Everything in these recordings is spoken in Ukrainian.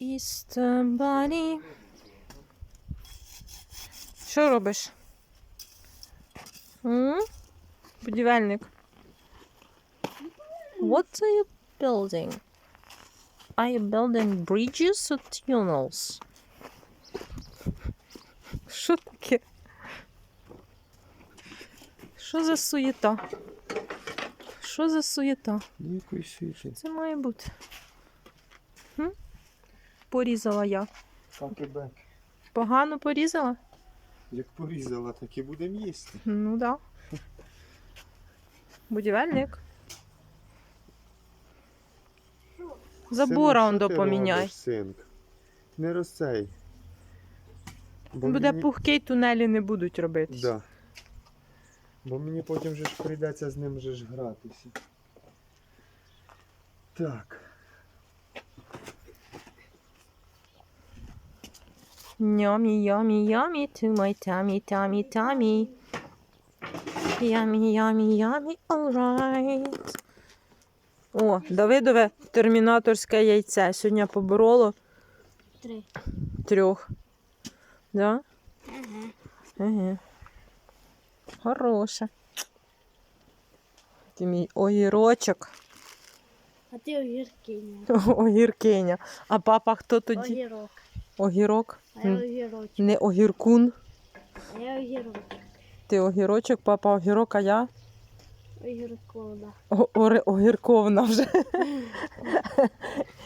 Easter Bunny. Що робиш? М? Будівельник. What are you building? Are you building bridges or tunnels? Що таке? Що за суєта? Що за суєта? Ніякої світи. Це має бути. Хм? Порізала я. Капебек. Погано порізала? Як порізала, так і будемо їсти. Ну да. Будівельник. Забора он Синок, що допоміняй. робиш, Синк? Не розцей. Бо Буде мені- пухкий, тунелі не будуть робитись. Да. Бо мені потім же ж прийдеться з ним же ж гратися. Так. Yummy, yummy, yummy to my tummy, tummy, tummy. Yummy, yummy, yummy, alright. О, Давидове термінаторське яйце. Сьогодні побороло Три. трьох. Да? Ага. Ага. Хороше. Ти мій огірочок. А ти огіркиня. Огіркиня. А папа хто тоді? Огірок. Огірок. А я огірочок. Не огіркун. А я огірок. Ти огірочок, папа огірок, а я Огірковна. О- оре- огірковна вже.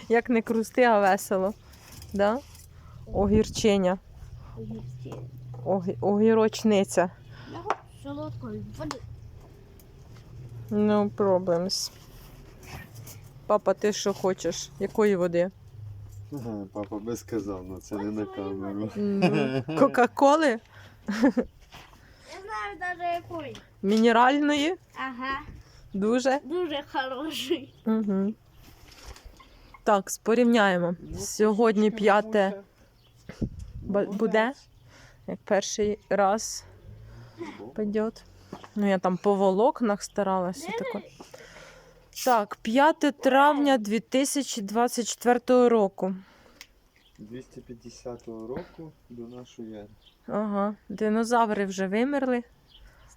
Як не крусти, а весело. Да? Огірчиня. Огі- Огірочниця. Солодкою. Води. No problems. Папа, ти що хочеш? Якої води? Ага, папа би сказав, але це не на камеру. Ну, Кока-коли? Я знаю навіть якої. Мінеральної? Ага. Дуже. Дуже хороший. Угу. Так, порівняємо. Сьогодні п'яте б- буде, як перший раз пойдет. Ну, я там по волокнах старалася. Тако. Так, 5 травня 2024 року. 250 року до нашої ери. Ага, динозаври вже вимерли.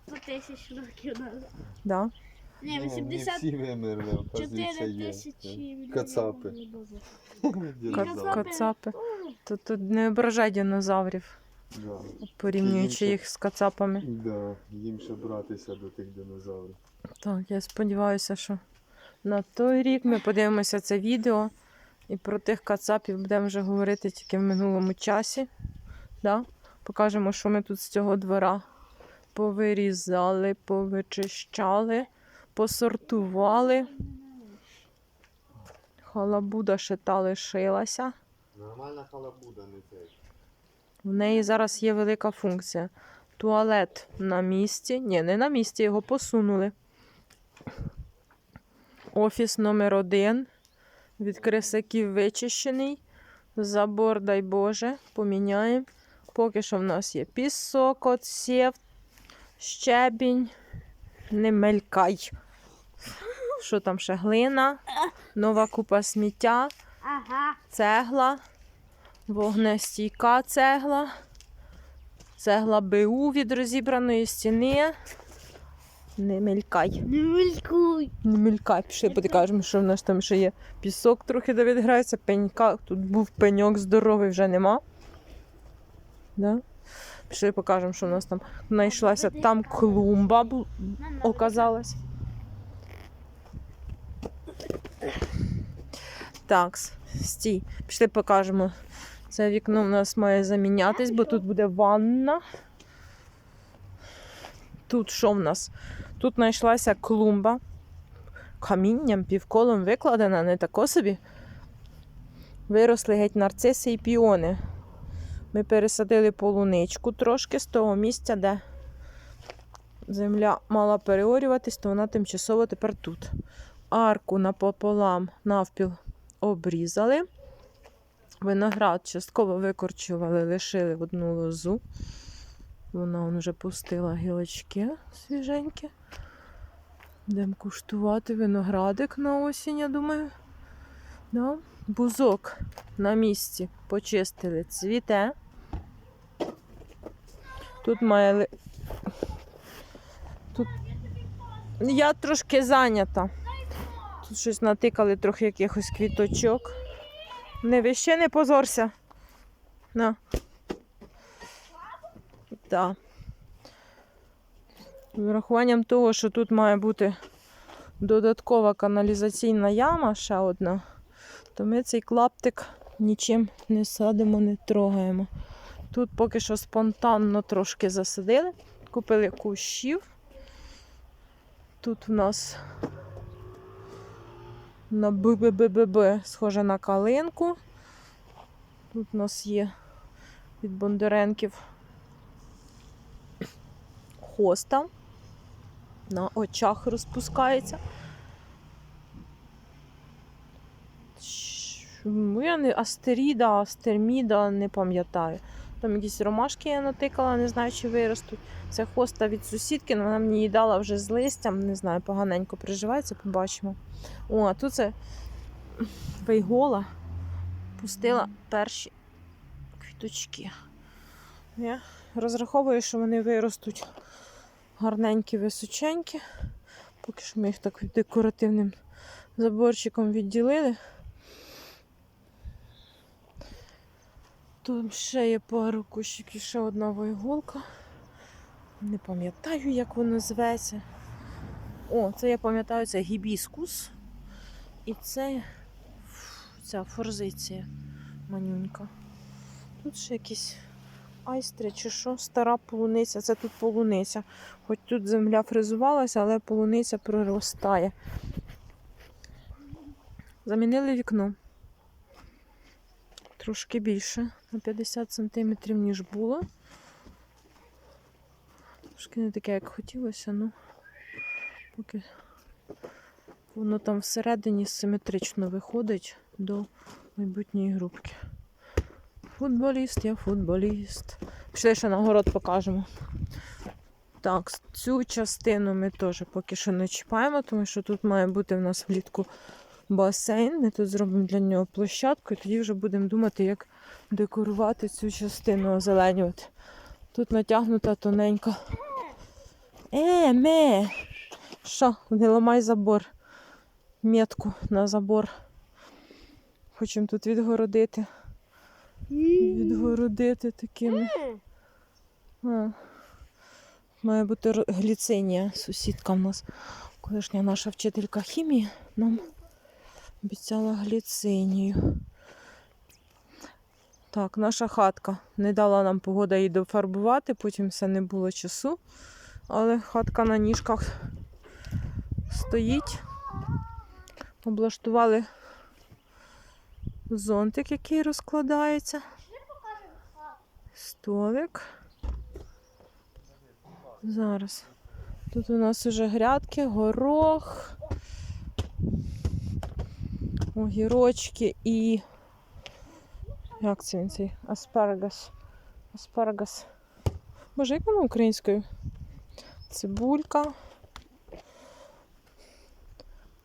100 тисяч років назад. Да. Ні, Ну, Не 80... всі вимерли, оказується, 4 є. тисячі. Кацапи. Ка- Кацапи. То тут не ображай динозаврів, Да. порівнюючи їх з кацапами. Да, їм ще братися до тих динозаврів. Так, я сподіваюся, що на той рік ми подивимося це відео і про тих кацапів будемо вже говорити тільки в минулому часі. Да? Покажемо, що ми тут з цього двора повирізали, повичищали, посортували. Халабуда ще та лишилася. Нормальна халабуда, не те. В неї зараз є велика функція. Туалет на місці. Ні, не на місці, його посунули. Офіс номер один. Від крисаків вичищений. Забор, дай Боже, поміняємо. Поки що в нас є пісок, отсів, щебінь. Не мелькай. Що там ще глина, нова купа сміття цегла, вогнестійка цегла, цегла БУ від розібраної стіни. Не мелькай. Не мількуй. Не мелькай, пішли покажемо, що в нас там ще є. Пісок трохи де відграється, пенька. Тут був пеньок здоровий, вже нема. Да? Пішли покажемо, що в нас там знайшлася. Там клумба бу- оказалась. Так, стій. Пішли покажемо. Це вікно в нас має замінятись, бо тут буде ванна. Тут що в нас? Тут знайшлася клумба. Камінням півколом викладена, не тако собі. Виросли геть нарциси і піони. Ми пересадили полуничку трошки з того місця, де земля мала переорюватись, то вона тимчасово тепер тут. Арку напополам навпіл обрізали. Виноград частково викорчували, лишили одну лозу. Вона вон вже пустила гілочки свіженькі. Будемо куштувати виноградик на осінь, я думаю. Да? Бузок на місці почистили, цвіте. Тут має. Тут я трошки зайнята. Тут щось натикали трохи якихось квіточок. Не ви ще не позорся. На. Так. З врахуванням того, що тут має бути додаткова каналізаційна яма, ще одна, то ми цей клаптик нічим не садимо, не трогаємо. Тут поки що спонтанно трошки засадили, купили кущів. Тут в нас на ББББ схоже на калинку. Тут у нас є від Бондаренків хоста. На очах розпускається. Ну, я не астеріда, астерміда, не пам'ятаю. Там якісь ромашки я натикала, не знаю, чи виростуть. Це хоста від сусідки, вона мені її дала вже з листям, не знаю, поганенько приживається, побачимо. О, а тут це вейгола пустила перші квіточки. Я розраховую, що вони виростуть гарненькі, височенькі. Поки що ми їх так декоративним заборчиком відділили. Тут ще є пару кущиків, ще одна войголка. Не пам'ятаю, як воно зветься. О, це я пам'ятаю, це гібіскус. І це ця форзиція манюнька. Тут ще якісь айстри чи що, стара полуниця. Це тут полуниця. Хоч тут земля фризувалася, але полуниця проростає. Замінили вікно. Трошки більше, на 50 см, ніж було. Трошки не таке, як хотілося, ну поки воно там всередині симетрично виходить до майбутньої групки. Футболіст, я футболіст. Пішли ще на город покажемо. Так, цю частину ми теж поки що не чіпаємо, тому що тут має бути в нас влітку басейн. Ми тут зробимо для нього площадку і тоді вже будемо думати, як декорувати цю частину, озеленювати. Тут натягнута тоненька. Е, ме! Що, не ламай забор. Метку на забор. Хочемо тут відгородити. Відгородити такими. Має бути гліцинія, сусідка в нас. Колишня наша вчителька хімії нам обіцяла гліцинію. Так, наша хатка. Не дала нам погода її дофарбувати, потім все не було часу. Але хатка на ніжках стоїть. Облаштували зонтик, який розкладається. Столик. Зараз. Тут у нас уже грядки, горох, огірочки і. Як це він цей? Аспарагас. Аспарагас. Боже, як воно українською? Цибулька.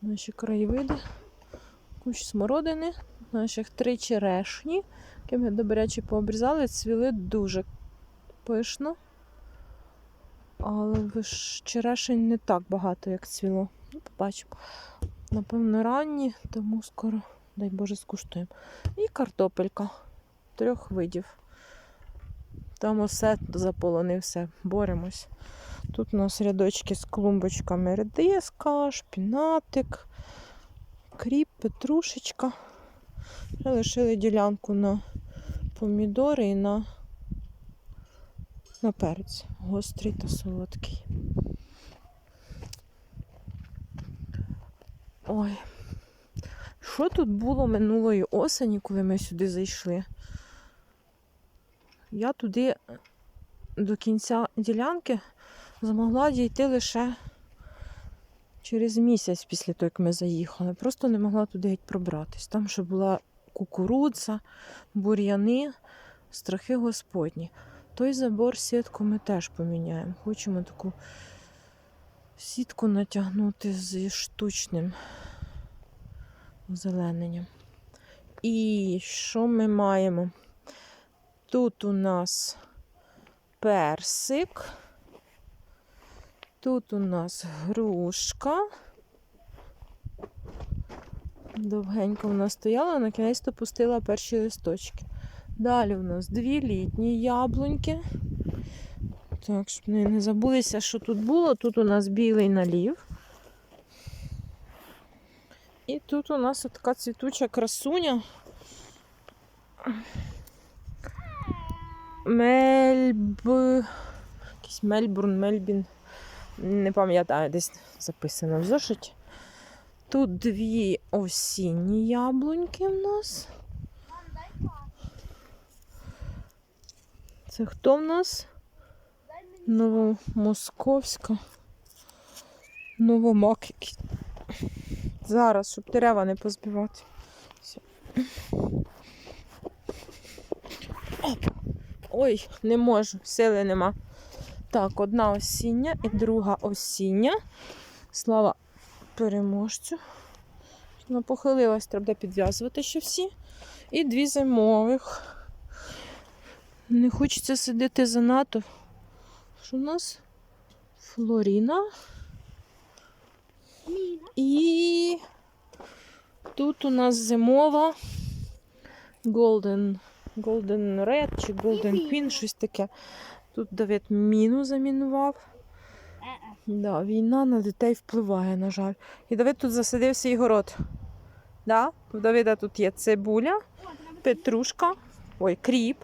Наші краєвиди. Кущ смородини. Наших три черешні, які ми добряче пообрізали, цвіли дуже пишно. Але виш- черешень не так багато, як цвіло. Ну, побачимо. Напевно, ранні, тому скоро, дай Боже, скуштуємо. І картопелька трьох видів. Там усе заполонив, все, боремось. Тут у нас рядочки з клумбочками редиска, шпінатик, кріп, петрушечка. Лишили ділянку на помідори і на, на перець. Гострий та солодкий. Ой. Що тут було минулої осені, коли ми сюди зайшли? Я туди до кінця ділянки змогла дійти лише через місяць після того, як ми заїхали. Просто не могла туди геть пробратись. Там ще була кукурудза, бур'яни, страхи господні. Той забор сітку ми теж поміняємо. Хочемо таку сітку натягнути зі штучним озелененням. І що ми маємо? Тут у нас персик. Тут у нас грушка. Довгенько вона стояла, на кінець пустила перші листочки. Далі у нас дві літні яблуньки. Так, щоб не забулися, що тут було. Тут у нас білий налів. І тут у нас така цвітуча красуня. Мельб. Якийсь Мельбурн, Мельбін. Не пам'ятаю, десь записано в зошиті. Тут дві осінні яблуньки в нас. Це хто в нас? Новомосковська. Новомак. Зараз, щоб дерева не позбивати. Все. Оп. Ой, не можу, сили нема. Так, одна осіння і друга осіння. Слава переможцю. Вона похилилась, треба підв'язувати ще всі. І дві зимових. Не хочеться сидіти занадто. Що у нас? Флоріна. І тут у нас зимова Golden, Golden Red чи Golden. Queen, щось таке. Тут Давид міну замінував. Да, війна на дітей впливає, на жаль. І Давид тут засадив свій город. Да? У Давида тут є цибуля, петрушка, ой, кріп.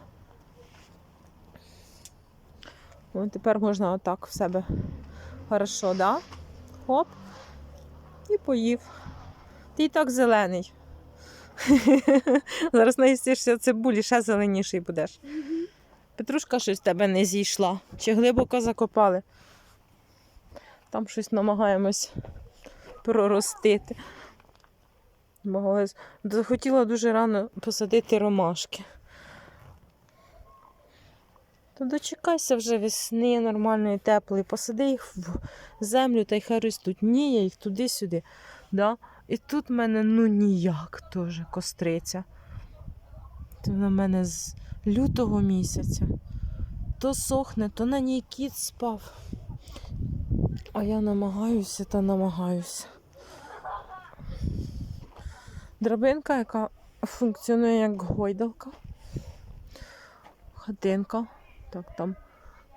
О, тепер можна отак в себе хорошо, да? Хоп. І поїв. Ти і так зелений. Зараз наїстишся цибулі, ще зеленіший будеш. Петрушка щось тебе не зійшла. Чи глибоко закопали? Там щось намагаємось проростити. Захотіла дуже рано посадити ромашки. То дочекайся вже весни нормальної, теплої, посади їх в землю та й хай ростуть. Ні, я їх туди-сюди. Да? І тут в мене ну ніяк теж костриця. Це на мене з лютого місяця. То сохне, то на ній кіт спав. А я намагаюся та намагаюся. Драбинка, яка функціонує як гойдалка. Хатинка. Так, там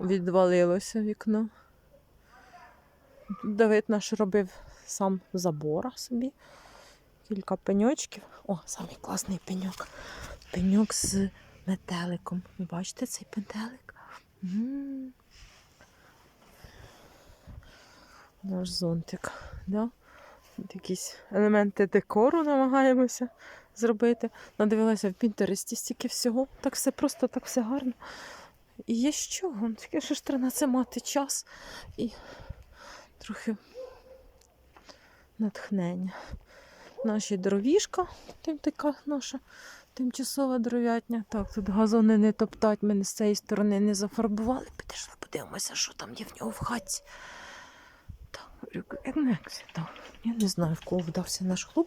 відвалилося вікно. Давид наш робив сам забора собі. Кілька пеньочків. О, самий класний пеньок. Пеньок з метеликом. Ви бачите цей пентелик? Наш зонтик. Да? Якісь елементи декору намагаємося зробити. Надивилася в Пінтересті стільки всього. Так все просто, так все гарно. І є з чого. Тільки що ж треба на це мати час і трохи натхнення. Наші дровішка, тим така наша тимчасова дров'ятня. Так, тут газони не топтать, мене з цієї сторони не зафарбували. Підійшли, подивимося, що там є в нього в хаті. Так. Я не знаю, в кого вдався наш хлоп.